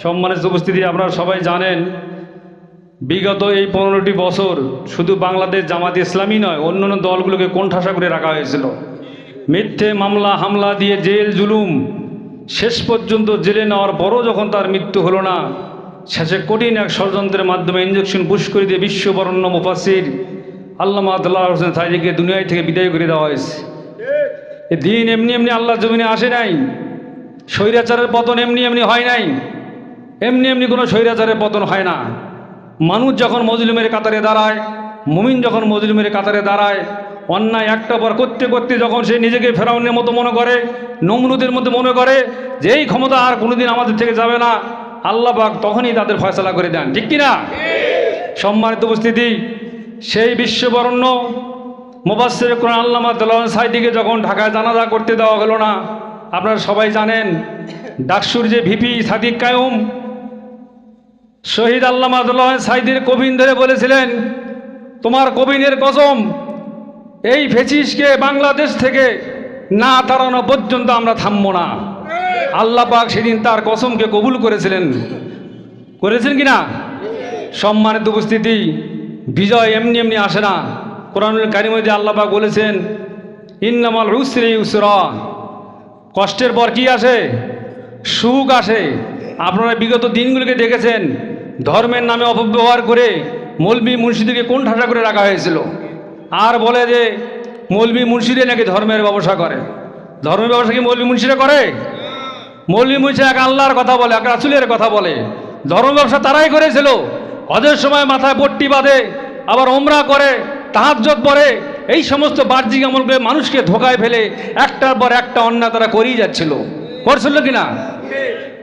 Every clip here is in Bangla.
সম্মানিত উপস্থিতি, আপনারা সবাই জানেন, বিগত এই পনেরোটি বছর শুধু বাংলাদেশ জামাত ইসলামী নয়, অন্যান্য দলগুলোকে কোণঠাসা করে রাখা হয়েছিল। মিথ্যে মামলা, হামলা দিয়ে জেল, জুলুম শেষ পর্যন্ত জেলে নেওয়ার পরও যখন তার মৃত্যু হলো না, শেষে কঠিন এক ষড়যন্ত্রের মাধ্যমে ইঞ্জেকশন পুশ করে দিয়ে বিশ্ববরণ্য মুফাসির আল্লাহ আদুল্লাহ হোসেন সাইদিকে দুনিয়ায় থেকে বিদায় করে দেওয়া হয়েছে। এ দিন এমনি এমনি আল্লাহ জমিনে আসে নাই, স্বৈরাচারের পতন এমনি এমনি হয় নাই। এমনি এমনি কোনো স্বৈরাচারের পতন হয় না। মানুষ যখন মজলুমের কাতারে দাঁড়ায়, মুমিন যখন মজলুমের কাতারে দাঁড়ায়, অন্যায় একটা পর করতে করতে যখন সে নিজেকে ফেরাউনের মতো মনে করে, নমরুদের মধ্যে মনে করে, যে এই ক্ষমতা আর কোনোদিন আমাদের থেকে যাবে না, আল্লাহ পাক তখনই তাদের ফয়সলা করে দেন। ঠিক কিনা? সম্মানিত উপস্থিতি, সেই বিশ্ববরণ্য মুবাসের কোরআন আল্লামা দলান সাইদিকে যখন ঢাকায় জানাজা করতে দেওয়া হলো না, আপনারা সবাই জানেন, ডাকসুর যে ভিপি সাদিক কায়ুম শহীদ আল্লামা সাইদির কবিন ধরে বলেছিলেন, তোমার কবিনের কসম, এই ফেচিসকে বাংলাদেশ থেকে না তাড়ানো পর্যন্ত আমরা থামবো না। আল্লাহ পাক সেদিন তার কসমকে কবুল করেছিলেন। করেছেন কি না সম্মানিত উপস্থিতি, বিজয় এমনি এমনি আসে না। কোরআনুল কারিমে যে আল্লাহ পাক বলেছেন, ইন্নামাল রুসরি উসরা। কষ্টের পর কি আসে? সুখ আসে। আপনারা বিগত দিনগুলিকে দেখেছেন ধর্মের নামে অপব্যবহার করে মৌলবী মুন্সিদেরকে কোন ঠাসা করে রাখা হয়েছিল। আর বলে যে, মৌলবী মুন্সিদে নাকি ধর্মের ব্যবসা করে। ধর্মের ব্যবসা কি মৌলবী মুন্সিরা করে? মৌলবী মুন্সি এক আল্লাহর কথা বলে, এক রাসুলের কথা বলে। ধর্ম ব্যবসা তারাই করেছিল। হজের সময় মাথায় পট্টি বাঁধে, আবার ওমরা করে তাহাজ্জত পরে, এই সমস্ত বাহ্যিক করে মানুষকে ধোকায় ফেলে, একটার পর একটা অন্যায় তারা করেই যাচ্ছিল। করছিল কিনা?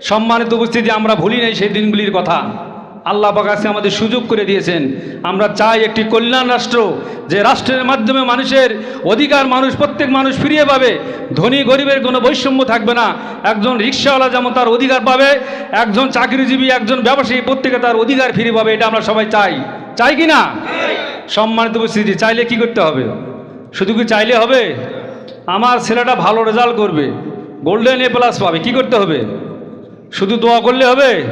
সম্মানিত উপস্থিতি, আমরা ভুলি নাই সেই দিনগুলির কথা। আল্লাহ পাকাশে আমাদের সুযোগ করে দিয়েছেন। আমরা চাই একটি কল্যাণ রাষ্ট্র যে রাষ্ট্রের মাধ্যমে মানুষের অধিকার মানুষ, প্রত্যেক মানুষ ফিরিয়ে পাবে। ধনী গরিবের কোনো বৈষম্য থাকবে না। একজন রিক্সাওয়ালা যেমন তার অধিকার পাবে, একজন চাকরিজীবী, একজন ব্যবসায়ী প্রত্যেকে তার অধিকার ফিরে পাবে, এটা আমরা সবাই চাই। চাই কি না? সম্মানিত উপস্থিতি, চাইলে কি করতে হবে? শুধু কি চাইলে হবে? আমার ছেলেটা ভালো রেজাল্ট করবে। গোল্ডেন এ প্লাস পাবে, কি করতে হবে? শুধু দোয়া করলে হবে?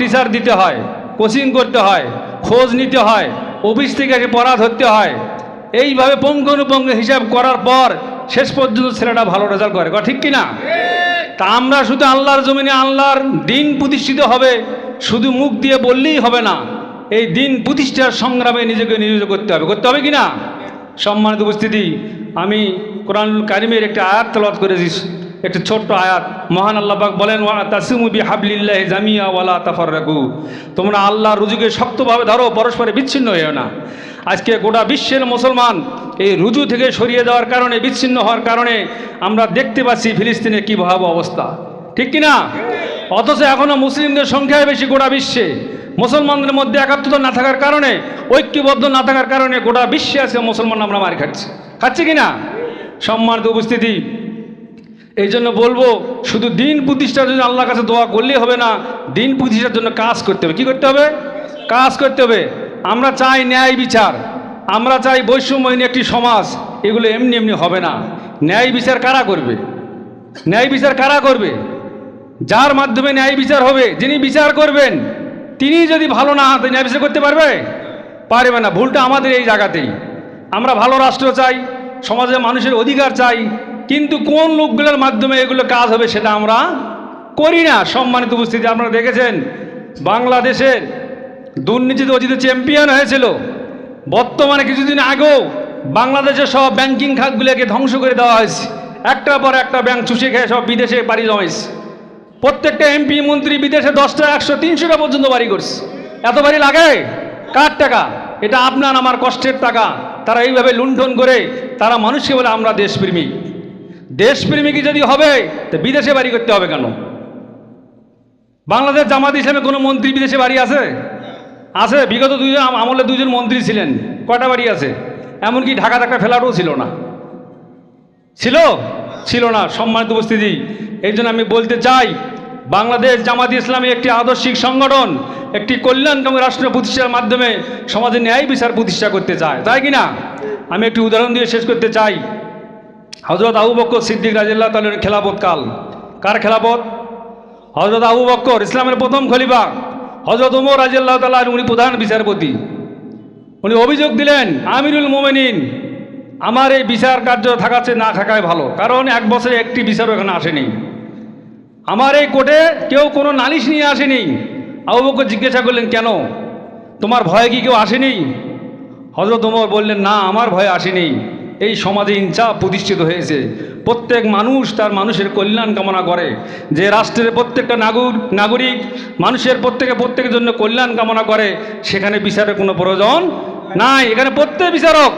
টিচার দিতে হয় কোচিং করতে হয়, খোঁজ নিতে হয় অফিস থেকে এসে পড়া ধরতে হয়। এইভাবে পঙ্গানুপঙ্গ হিসাব করার পর শেষ পর্যন্ত ছেলেটা ভালো রেজাল্ট করে। ঠিক কি না তা আমরা শুধু আল্লাহর জমিনে আল্লাহর দিন প্রতিষ্ঠিত হবে, শুধু মুখ দিয়ে বললেই হবে না, এই দিন প্রতিষ্ঠার সংগ্রামে নিজেকে নিয়োজিত করতে হবে। করতে হবে কি না সম্মানিত উপস্থিতি, আমি কোরআনুল কারিমের একটা আয়াত তলব করেছি। একটা ছোট্ট আয়াত, মহান আল্লাপাক বলেন হাবলিল্লাহ তোমরা আল্লাহ রুজুকে শক্তভাবে ধরো, পরস্পরে বিচ্ছিন্ন হয়েও না। আজকে গোটা বিশ্বের মুসলমান এই রুজু থেকে সরিয়ে দেওয়ার কারণে, বিচ্ছিন্ন হওয়ার কারণে আমরা দেখতে পাচ্ছি ফিলিস্তিনের কী ভয়াবহ অবস্থা। ঠিক কি না অথচ এখনও মুসলিমদের সংখ্যায় বেশি গোটা বিশ্বে। মুসলমানদের মধ্যে একাত্মতা না থাকার কারণে, ঐক্যবদ্ধ না থাকার কারণে গোটা বিশ্বে আছে মুসলমান আমরা মারি খাচ্ছি। খাচ্ছি কিনা? সম্মানিত উপস্থিতি এই জন্য বলব, শুধু দিন প্রতিষ্ঠার জন্য আল্লাহর কাছে দোয়া করলেই হবে না, দিন প্রতিষ্ঠার জন্য কাজ করতে হবে। কি করতে হবে? কাজ করতে হবে। আমরা চাই ন্যায় বিচার, আমরা চাই বৈষম্যহীন একটি সমাজ, এগুলো এমনি এমনি হবে না। ন্যায় বিচার কারা করবে? ন্যায় বিচার কারা করবে? যার মাধ্যমে ন্যায় বিচার হবে, যিনি বিচার করবেন, তিনি যদি ভালো না হাতে ন্যায় বিচার করতে পারবে পারবে না। ভুলটা আমাদের এই জায়গাতেই। আমরা ভালো রাষ্ট্র চাই, সমাজে মানুষের অধিকার চাই কিন্তু কোন লোকগুলোর মাধ্যমে এগুলো কাজ হবে সেটা আমরা করি না। সম্মানিত উপস্থিতি, আপনারা দেখেছেন, বাংলাদেশের দুর্নীতিতে অজিত চ্যাম্পিয়ন হয়েছিল। বর্তমানে কিছুদিন আগেও বাংলাদেশের সব ব্যাংকিং খাতগুলোকে ধ্বংস করে দেওয়া হয়েছে। একটার পর একটা ব্যাংক চুষে খেয়ে সব বিদেশে বাড়ি জমাইছে। প্রত্যেকটা এমপি, মন্ত্রী বিদেশে দশটা, একশো, তিনশোটা পর্যন্ত বাড়ি করছে। এত বাড়ি লাগে? কার টাকা? এটা আপনার, আমার কষ্টের টাকা। তারা এইভাবে লুণ্ঠন করে তারা মানুষকে বলে আমরা দেশপ্রেমিক যদি হবে, তো বিদেশে বাড়ি করতে হবে কেন? বাংলাদেশ জামাত ইসলামে কোনো মন্ত্রী বিদেশে বাড়ি আছে? আছে, বিগত দুজন আম- আমলে দুজন মন্ত্রী ছিলেন, কয়টা বাড়ি আছে? এমনকি ঢাকাতে একটা ফ্ল্যাটও ছিল না। ছিল? ছিল না, সম্মানিত উপস্থিতি। এই জন্য আমি বলতে চাই, বাংলাদেশ জামাত ইসলামী একটি আদর্শিক সংগঠন, একটি কল্যাণকামী রাষ্ট্র প্রতিষ্ঠার মাধ্যমে সমাজে ন্যায় বিচার প্রতিষ্ঠা করতে চায়। তাই কি না? আমি একটি উদাহরণ দিয়ে শেষ করতে চাই। হজরত আবু বকর সিদ্দিক রাজিল্লাহ তালের খেলাপত কাল। কার খেলাপত হজরত আবু বক্কর ইসলামের প্রথম খলিফা। হজরত উমর রাজিয়াল্লাহ তালা উনি প্রধান বিচারপতি। উনি অভিযোগ দিলেন, আমিরুল মোমেনিন, আমার এই বিচার কার্য থাকাচ্ছে না থাকায় ভালো, কারণ এক বছরে একটি বিচার এখানে আসেনি। আমার এই কোর্টে কেউ কোনো নালিশ নিয়ে আসেনি। আবু বকর জিজ্ঞাসা করলেন, কেন? তোমার ভয়ে কি কেউ আসেনি? হজরত ওমর বললেন, না, আমার ভয়ে আসেনি। এই সমাজে ইনসাফ প্রতিষ্ঠিত হয়েছে। প্রত্যেক মানুষ তার মানুষের কল্যাণ কামনা করে। যে রাষ্ট্রের প্রত্যেকটা নাগরিক নাগরিক মানুষের প্রত্যেকে প্রত্যেকের জন্য কল্যাণ কামনা করে, সেখানে বিচারের কোনো প্রয়োজন নাই। এখানে প্রত্যেক বিচারক,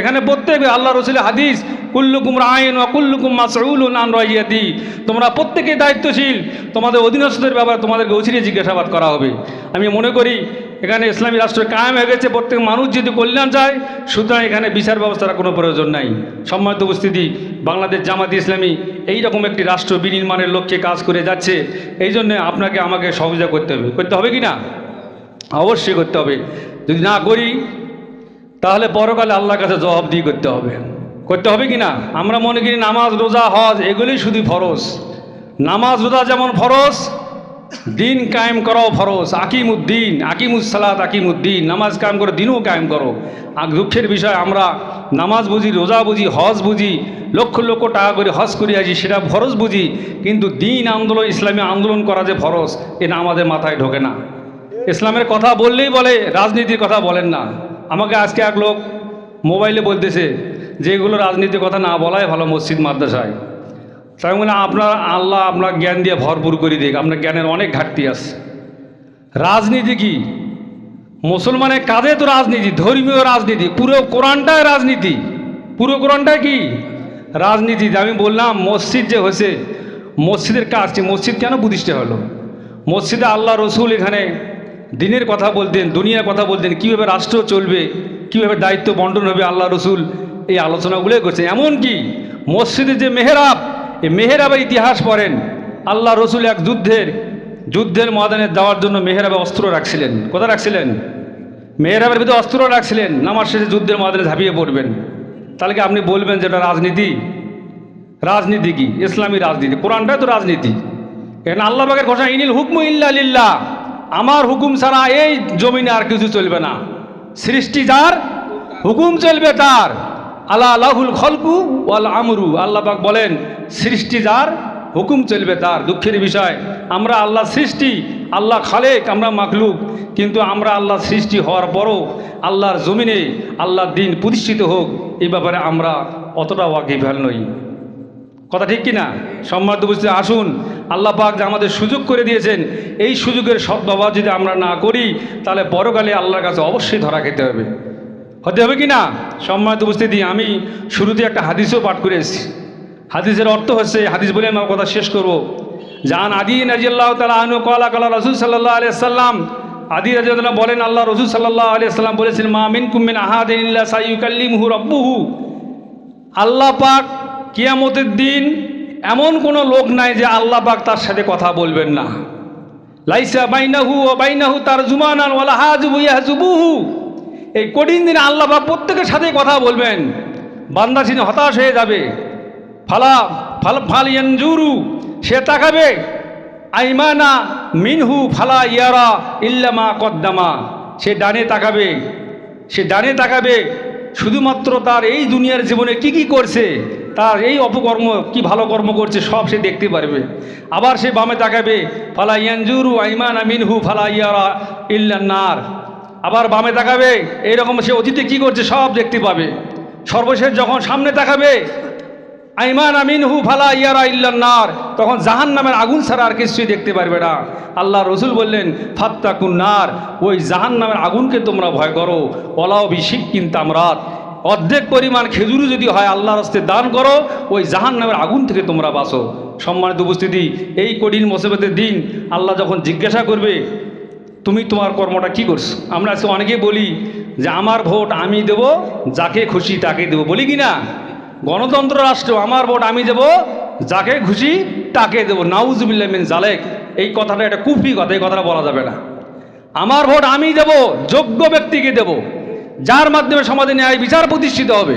এখানে প্রত্যেক আল্লাহ রসুলের হাদিস, কুল্লুকুম রায়ন ও কুল্লুকুম মাসউল নান রাইয়াতি। তোমরা প্রত্যেকেই দায়িত্বশীল, তোমাদের অধীনস্থদের ব্যাপারে তোমাদেরকে অচিরে জিজ্ঞাসাবাদ করা হবে। আমি মনে করি এখানে ইসলামী রাষ্ট্র কায়েম হয়ে গেছে, প্রত্যেক মানুষ যদি কল্যাণ চায়, সুতরাং এখানে বিচার ব্যবস্থার কোনো প্রয়োজন নাই। সম্মানিত উপস্থিতি, বাংলাদেশ জামাতি ইসলামী এই রকম একটি রাষ্ট্র বিনির্মাণের লক্ষ্যে কাজ করে যাচ্ছে, এই জন্য আপনাকে আমাকে সহযোগিতা করতে হবে। করতে হবে কি না? অবশ্যই করতে হবে। যদি না করি, তাহলে পরকালে আল্লাহর কাছে জবাবদিহি করতে হবে। করতে হবে কি না? আমরা মনে করি নামাজ, রোজা, হজ এগুলি শুধু ফরজ। নামাজ, রোজা যেমন ফরজ দিন কায়েম করাও ফরজ আকিম উদ্দিন আকিম উদ্দিন নামাজ কায়েম করো, দিনও কায়েম করো। দুঃখের বিষয়, আমরা নামাজ বুঝি, রোজা বুঝি, হজ বুঝি, লক্ষ লক্ষ টাকা করে হজ করি আছি সেটা ফরজ বুঝি, কিন্তু দিন আন্দোলন, ইসলামী আন্দোলন করা যে ফরজ, এটা আমাদের মাথায় ঢোকে না। ইসলামের কথা বললেই বলে, রাজনীতির কথা বলেন না। আমাকে আজকে এক লোক মোবাইলে বলতেছে যে, এগুলো রাজনীতির কথা না বলাই ভালো মসজিদ মাদ্রাসায়। তাই মানে আপনার আল্লাহ আপনার জ্ঞান দিয়ে ভরপুর করে দিক। আপনার জ্ঞানের অনেক ঘাটতি আছে। রাজনীতি কি? মুসলমানের কাজে তো রাজনীতি, ধর্মীয় রাজনীতি, পুরো কোরআনটাই রাজনীতি। পুরো কোরআনটা কি? রাজনীতি। আমি বললাম, মসজিদ যে হয়েছে, মসজিদের কাজ মসজিদ কেন প্রতিষ্ঠা হলো? মসজিদে আল্লাহ রসুল এখানে দিনের কথা বলতেন, দুনিয়ার কথা বলতেন, কীভাবে রাষ্ট্র চলবে, কীভাবে দায়িত্ব বন্টন হবে আল্লাহ রসুল, এই আলোচনাগুলোই করছে এমনকি মসজিদের যে মেহরাব এই মেহরাবের ইতিহাস পড়েন। আল্লাহ রসুল এক যুদ্ধের যুদ্ধের ময়দানে দেওয়ার জন্য মেহরাবে অস্ত্র রাখছিলেন। কোথায় রাখছিলেন? মেহরাবের ভিতরে অস্ত্র রাখছিলেন। নামার শেষে যুদ্ধের ময়দানে ঝাঁপিয়ে পড়বেন। তাহলে কি আপনি বলবেন যে এটা রাজনীতি? রাজনীতি কি? ইসলামী রাজনীতি। কোরআনটাই তো রাজনীতি। এখানে আল্লাহ বাগের ঘোষণা, ইনিল হুকমু ইল্লা আমার হুকুম ছাড়া এই জমিনে আর কিছু চলবে না। সৃষ্টি যার, হুকুম চলবে তার। আল্লাহ আল্লাহুল খলকু ওয়াল আমরু। আল্লাহ পাক বলেন, সৃষ্টি যার, হুকুম চলবে তার। দুঃখের বিষয়, আমরা আল্লাহ সৃষ্টি, আল্লাহ খালেক, আমরা মাখলুক। কিন্তু আমরা আল্লাহ সৃষ্টি হওয়ার পরও আল্লাহর জমিনে, আল্লাহর দিন প্রতিষ্ঠিত হোক, এই ব্যাপারে আমরা অতটা ওয়াকিফাল নই। কথা ঠিক কিনা? সম্মানিত বুঝতে আসুন। আল্লাহ পাক যে আমাদের সুযোগ করে দিয়েছেন, এই সুযোগের সদ্ব্যবহার যদি আমরা না করি, তাহলে পরকালে আল্লাহর কাছে অবশ্যই ধরা খেতে হবে। হতে হবে কি না? সম্মানিত উপস্থিতি, আমি শুরুতে একটা হাদিসও পাঠ করে এসেছি। হাদিসের অর্থ হচ্ছে হাদিস বলে আমি আমার কথা শেষ করব। জান আদি নাজিয়াল্লাহ তালা আনু কলা কলা রসুল সাল্লাহ আলিয়া সাল্লাম আদি রাজিয়াল্লাহ বলেন, আল্লাহ রসুল সাল্লাহ আলিয়া সাল্লাম বলেছেন, মা মিন কুমিন আহাদিন ইল্লা সাইয়ুকাল্লিমহু রব্বুহু। আল্লাহ পাক কিয়ামতের দিন এমন কোনো লোক নাই যে আল্লাহ পাক তার সাথে কথা বলবেন না। লাইসা বাইনাহু ও বাইনাহু তার জুমানান ওয়ালা হাজবু ইয়াহজুবুহু। এই কঠিন দিনে আল্লাহ বা প্রত্যেকের সাথে কথা বলবেন। বান্দা সিনে হতাশ হয়ে যাবে। ফালা, ফাল ফাল ইয়ানজুরু, সে তাকাবে, আইমানা মিনহু ফালা ইয়ারা ইল্লামা কদ্দামা। সে ডানে তাকাবে, সে ডানে তাকাবে, শুধুমাত্র তার এই দুনিয়ার জীবনে কি কি করছে, তার এই অপকর্ম, কি ভালো কর্ম করছে, সব সে দেখতে পারবে। আবার সে বামে তাকাবে, ফালা ইয়ানজুরু আইমান মিনহু ফালা ইয়ারা ইল্লান্নার। আবার বামে তাকাবে, এইরকম সে অতীতে কি করছে সব দেখতে পাবে। সর্বশেষ যখন সামনে তাকাবে, আইমান আমিন হু ফালা ইয়ারা ইল্লান্নার, তখন জাহান নামের আগুন ছাড়া আর কিছুই দেখতে পারবে না। আল্লাহ রসুল বললেন ফাত্তা কুন্নার ওই জাহান নামের আগুনকে তোমরা ভয় করো। ওলাও বিশিক কিনতাম রাত অর্ধেক পরিমাণ খেজুরও যদি হয় আল্লাহর হস্তে দান করো, ওই জাহান নামের আগুন থেকে তোমরা বাঁচো। সম্মানিত উপস্থিতি, এই কঠিন মুসিবতের দিন আল্লাহ যখন জিজ্ঞাসা করবে তুমি তোমার কর্মটা কি করছ? আমরা আজকে অনেকেই বলি যে আমার ভোট আমি দেব, যাকে খুশি তাকে দেব। বলি কি না? গণতন্ত্র রাষ্ট্র, আমার ভোট আমি দেব, যাকে খুশি তাকে দেব। নাউজুবিল্লাহ মিন জালেক এই কথাটা একটা কুফি কথা, এই কথাটা বলা যাবে না। আমার ভোট আমি দেব, যোগ্য ব্যক্তিকে দেব। যার মাধ্যমে সমাজে ন্যায় বিচার প্রতিষ্ঠিত হবে,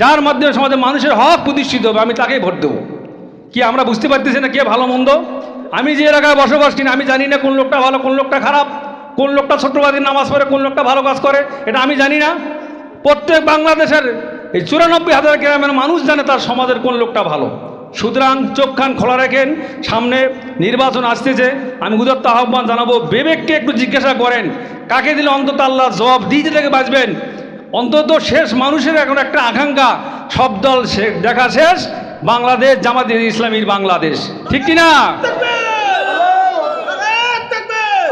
যার মাধ্যমে সমাজে মানুষের হক প্রতিষ্ঠিত হবে, আমি তাকেই ভোট দেবো। কি আমরা বুঝতে পারতেছি না কে ভালো মন্দ? আমি যে এলাকায় বসবাস করি আমি জানি না কোন লোকটা ভালো, কোন লোকটা খারাপ, কোন লোকটা ছোট্টবাদীর নামাজ পড়ে, কোন লোকটা ভালো কাজ করে, এটা আমি জানি না। প্রত্যেক বাংলাদেশের এই চুরানব্বই হাজার গ্রামের মানুষ জানে তার সমাজের কোন লোকটা ভালো। সুতরাং চোখ কান খোলা রাখেন, সামনে নির্বাচন আসতেছে, আমি উদত্ত আহ্বান জানাব, বিবেককে একটু জিজ্ঞাসা করেন, কাকে দিলে অন্তত আল্লাহ জবাব দিতে থেকে বাঁচবেন? অন্তত শেষ মানুষের এখন একটা আকাঙ্ক্ষা, সব দল দেখা শেষ, বাংলাদেশ জামাত ইসলামীর বাংলাদেশ। ঠিক কি না নারায়ণ তাকবীর!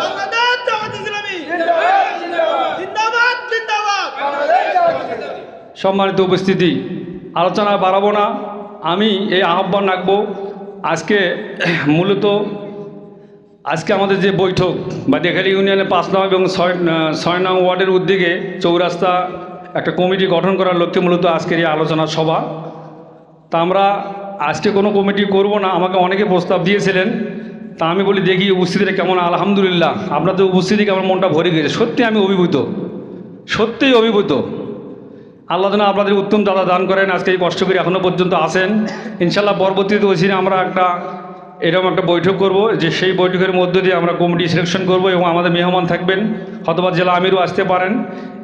বাংলাদেশ জামাত ইসলামী! জিন্দাবাদ, জিন্দাবাদ! সম্মানিত উপস্থিতি, আলোচনা বাড়াবো না। আমি এই আহ্বান রাখব, আজকে মূলত, আজকে আমাদের যে বৈঠক, বা দেখালি ইউনিয়নের পাঁচ নং এবং ছয় ছয় নং ওয়ার্ডের উদ্যোগে চৌরাস্তা একটা কমিটি গঠন করার লক্ষ্যে মূলত আজকের এই আলোচনা সভা। তা আমরা আজকে কোনো কমিটি করব না, আমাকে অনেকে প্রস্তাব দিয়েছিলেন। তা আমি বলি, দেখি উপস্থিতিটা কেমন? আলহামদুলিল্লাহ, আপনাদের উপস্থিতিকে আমার মনটা ভরে গেছে। সত্যি আমি অভিভূত, সত্যিই অভিভূত। আল্লাহ যেন আপনাদের উত্তম দাদা দান করেন। আজকে এই কষ্ট করে এখনও পর্যন্ত আসেন ইনশাল্লাহ পরবর্তীতে ওই আমরা একটা এরকম একটা বৈঠক করব, যে সেই বৈঠকের মধ্য দিয়ে আমরা কমিটি সিলেকশন করব এবং আমাদের মেহমান থাকবেন হতবা জেলা আমিরও আসতে পারেন।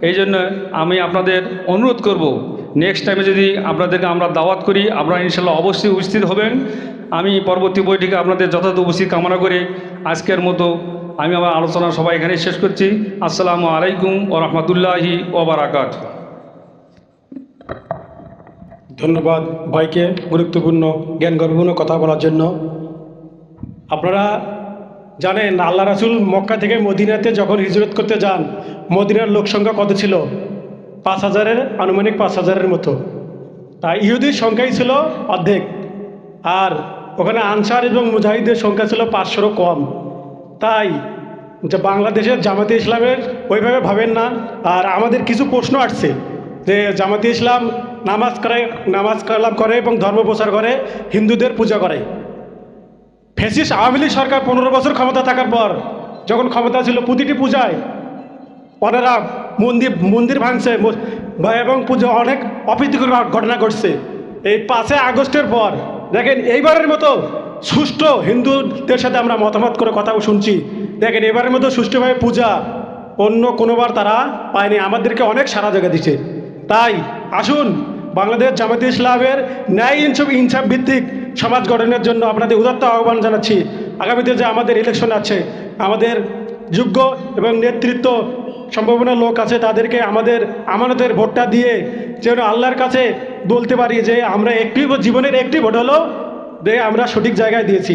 এই জন্য আমি আপনাদের অনুরোধ করব নেক্সট টাইমে যদি আপনাদেরকে আমরা দাওয়াত করি, আপনারা ইনশাল্লাহ অবশ্যই উপস্থিত হবেন। আমি পরবর্তী বৈঠকে আপনাদের যথাযথ উপস্থিত কামনা করে আজকের মতো আমি আমার আলোচনা সবাই এখানে শেষ করছি। আসসালামু আলাইকুম ও রহমতুল্লাহি ওবরাকাত ধন্যবাদ ভাইকে গুরুত্বপূর্ণ, জ্ঞান গর্ভপূর্ণ কথা বলার জন্য। আপনারা জানেন, আল্লাহ রাসুল মক্কা থেকে মদিনাতে যখন হিজরত করতে যান, মদিনার লোক সংখ্যা কত ছিল? পাঁচ হাজারের, আনুমানিক পাঁচ হাজারের মতো। তাই ইহুদির সংখ্যাই ছিল অর্ধেক। আর ওখানে আনসার এবং মুজাহিদের সংখ্যা ছিল পাঁচশোরও কম। তাই যে বাংলাদেশের জামাতে ইসলামের ওইভাবে ভাবেন না। আর আমাদের কিছু প্রশ্ন আসছে যে, জামাতে ইসলাম নামাজ করে, নামাজ কালাম করে এবং ধর্ম প্রচার করে, হিন্দুদের পূজা করে। ফেসিস আওয়ামী লীগ সরকার পনেরো বছর ক্ষমতা থাকার পর যখন ক্ষমতা ছিল প্রতিটি পূজায় ওনারা মন্দির মন্দির ভাঙছে এবং পুজো অনেক অপ্রীতিকর ঘটনা ঘটছে। এই পাঁচই আগস্টের পর, দেখেন এইবারের মতো সুষ্ঠু হিন্দুদের সাথে আমরা মতামত করে কথা শুনছি। দেখেন এবারের মতো সুষ্ঠুভাবে পূজা অন্য কোনোবার তারা পায়নি। আমাদেরকে অনেক সারা জায়গা দিচ্ছে তাই আসুন বাংলাদেশ জামাতে ইসলামের ন্যায় ইনসাফ ইনসাফ ভিত্তিক সমাজ গঠনের জন্য আপনাদের উদাত্ত আহ্বান জানাচ্ছি। আগামীতে যে আমাদের ইলেকশন আছে, আমাদের যোগ্য এবং নেতৃত্ব সম্ভাবনা লোক আছে, তাদেরকে আমাদের আমানতের ভোটটা দিয়ে যেন আল্লাহর কাছে বলতে পারি যে আমরা একটি জীবনের একটি ভোট হলো আমরা সঠিক জায়গায় দিয়েছি।